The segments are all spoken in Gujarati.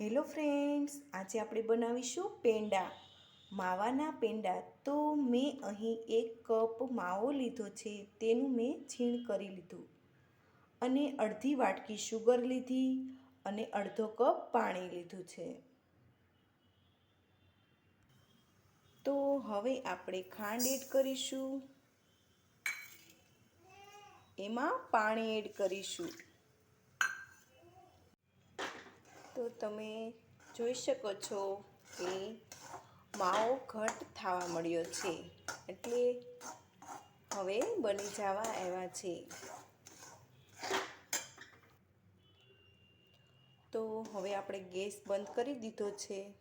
હેલો ફ્રેન્ડ્સ, આજે આપણે બનાવીશું પેંડા. માવાના પેંડા. તો મેં અહીં એક કપ માવો લીધો છે, તેનું મેં છીણ કરી લીધું. અને અડધી વાટકી શુગર લીધી અને અડધો કપ પાણી લીધું છે. તો હવે આપણે ખાંડ એડ કરીશું. એમાં પાણી એડ કરીશું. તો તમે જોઈ શકો છો કે માવો ઘટ થવા મળ્યો છે. એટલે હવે બની જવા આવ્યા છે. તો હવે આપણે ગેસ બંધ કરી દીધો છે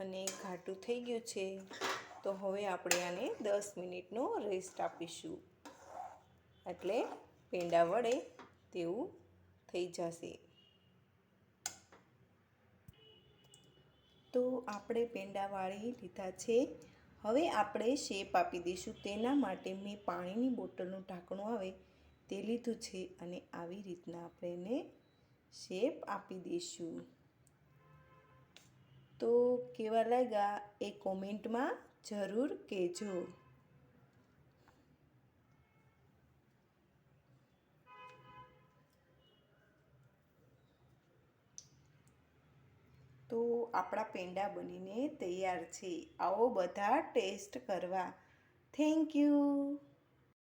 અને ઘાટું થઈ ગયું છે. તો હવે આપણે આને દસ મિનિટનો રેસ્ટ આપીશું. એટલે પેંડા વડે તેવું થઈ જશે. તો આપણે પેંડા વાળી લીધા છે. હવે આપણે શેપ આપી દઈશું. તેના માટે મેં પાણીની બોટલનું ઢાંકણું આવે તે લીધું છે અને આવી રીતના આપણે એને શેપ આપી દઈશું. તો કેવા લાગ્યા એ કોમેન્ટમાં જરૂર કહેજો. તો આપણા પેંડા બનીને તૈયાર છે. આવો બધા ટેસ્ટ કરવા. Thank you.